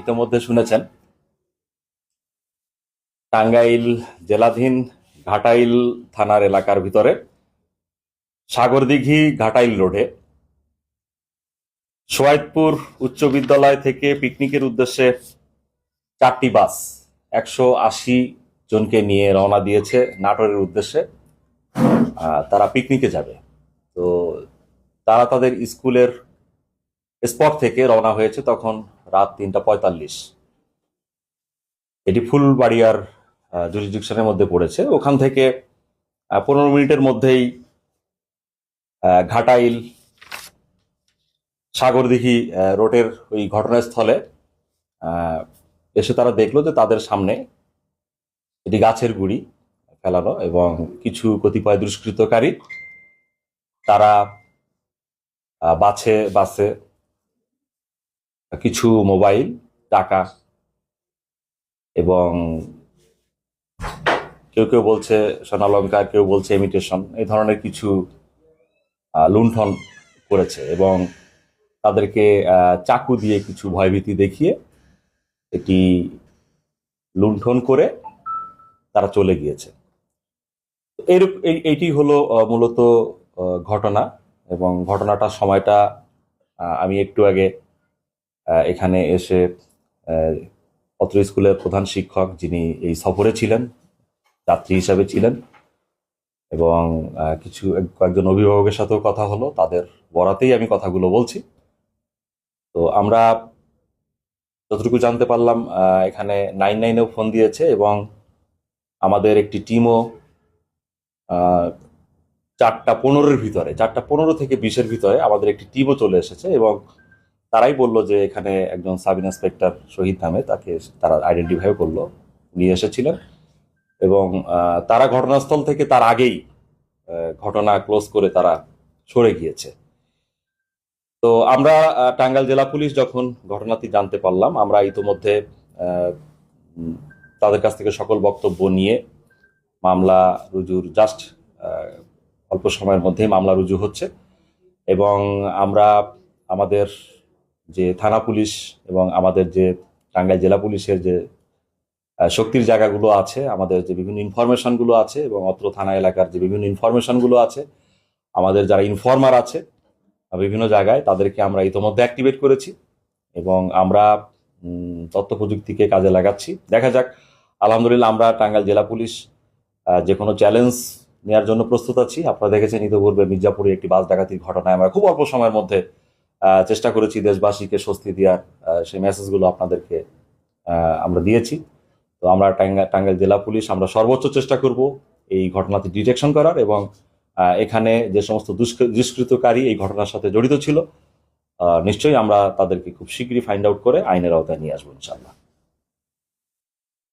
ইতোমধ্যে শুনেছেন। টাঙ্গাইল জেলাধীন ঘাটাইল থানার এলাকার ভিতরে, সাগরদিঘি ঘাটাইল রোডে সোয়াইদপুর উচ্চ বিদ্যালয় থেকে পিকনিকের উদ্দেশ্যে চারটি বাস একশো আশি জনকে নিয়ে রওনা দিয়েছে নাটোরের উদ্দেশ্যে। তারা পিকনিকে যাবে। তো তারা তাদের স্কুলের স্পট থেকে রওনা হয়েছে। তখন রাত তিনটা পঁয়তাল্লিশ। এটি ফুলবাড়িয়ার জুরিডিকশনের মধ্যে পড়েছে। ওখান থেকে পনেরো মিনিটের মধ্যেই ঘাটাইল, সাগরদিঘি রোডের ওই ঘটনাস্থলে এসে তারা দেখল যে তাদের সামনে এটি গাছের গুড়ি ফেলানো এবং কিছু কতিপয় দুষ্কৃতকারী, তারা বাছে, বাসে কিছু মোবাইল, টাকা এবং কেউ কেউ বলছে সোনালঙ্কার কেউ বলছে ইমিটেশন এই ধরনের কিছু লুণ্ঠন করেছে এবং তাদেরকে চাকু দিয়ে কিছু ভয়ভীতি দেখিয়ে এটি লুণ্ঠন করে তারা চলে গিয়েছে। এর এই- এইটি হলো মূলত ঘটনা এবং ঘটনাটার সময়টা আমি একটু আগে এখানে এসে অত্র স্কুলের প্রধান শিক্ষক যিনি এই সফরে ছিলেন, যাত্রী হিসাবে ছিলেন এবং কিছু কয়েকজন অভিভাবকের সাথেও কথা হলো। তাদের বরাতেই আমি কথাগুলো বলছি। তো আমরা যতটুকু জানতে পারলাম এখানে নাইন নাইনেও ফোন দিয়েছে এবং আমাদের একটি টিমও চারটা পনেরোর ভিতরে, চারটা পনেরো থেকে বিশের ভিতরে আমাদের একটি টিমও চলে এসেছে এবং তারাই বলল যে এখানে একজন সাব ইন্সপেক্টর শহীদ নামে তাকে তারা আইডেন্টিফাই করল। নিয়ে এসেছিলেন এবং তারা ঘটনাস্থল থেকে তার আগেই ঘটনা ক্লোজ করে তারা সরে গিয়েছে। তো আমরা টাঙ্গাইল জেলা পুলিশ যখন ঘটনাটি জানতে পারলাম, আমরা ইতোমধ্যে তাদের কাছ থেকে সকল বক্তব্য নিয়ে মামলা রুজুর জাস্ট অল্প সময়ের মধ্যেই মামলা রুজু হচ্ছে এবং আমরা আমাদের যে থানা পুলিশ এবং আমাদের যে টাঙ্গাইল জেলা পুলিশের যে শক্তির জায়গাগুলো আছে, আমাদের যে বিভিন্ন ইনফরমেশনগুলো আছে এবং অত্র থানা এলাকার যে বিভিন্ন ইনফরমেশনগুলো আছে, আমাদের যারা ইনফর্মার আছে, বিভিন্ন জায়গায় তাদেরকে আমরা ইতোমধ্যে অ্যাক্টিভেট করেছি এবং আমরা তথ্য প্রযুক্তিকে কাজে লাগাচ্ছি। দেখা যাক, আলহামদুলিল্লাহ আমরা টাঙ্গাইল জেলা পুলিশ যে কোনো চ্যালেঞ্জ নেওয়ার জন্য প্রস্তুত আছি। আপনারা দেখেছেন, ইতিপূর্বে মির্জাপুরে একটি বাস ডাকাতির ঘটনায় আমরা খুব অল্প সময়ের মধ্যে চেষ্টা করেছি দেশবাসীকে স্বস্তি দেওয়ার সেই মেসেজগুলো আপনাদেরকে আমরা দিয়েছি। তো আমরা টাঙ্গা- টাঙ্গাইল জেলা পুলিশ, আমরা সর্বোচ্চ চেষ্টা করব এই ঘটনাটি ডিটেকশন করার এবং এখানে যে সমস্ত দুষ্ক- দুষ্কৃতকারী এই ঘটনার সাথে জড়িত ছিল নিশ্চয়ই আমরা তাদেরকে খুব শীঘ্রই ফাইন্ড আউট করে আইনের আওতায় নিয়ে আসব ইনশাল্লাহ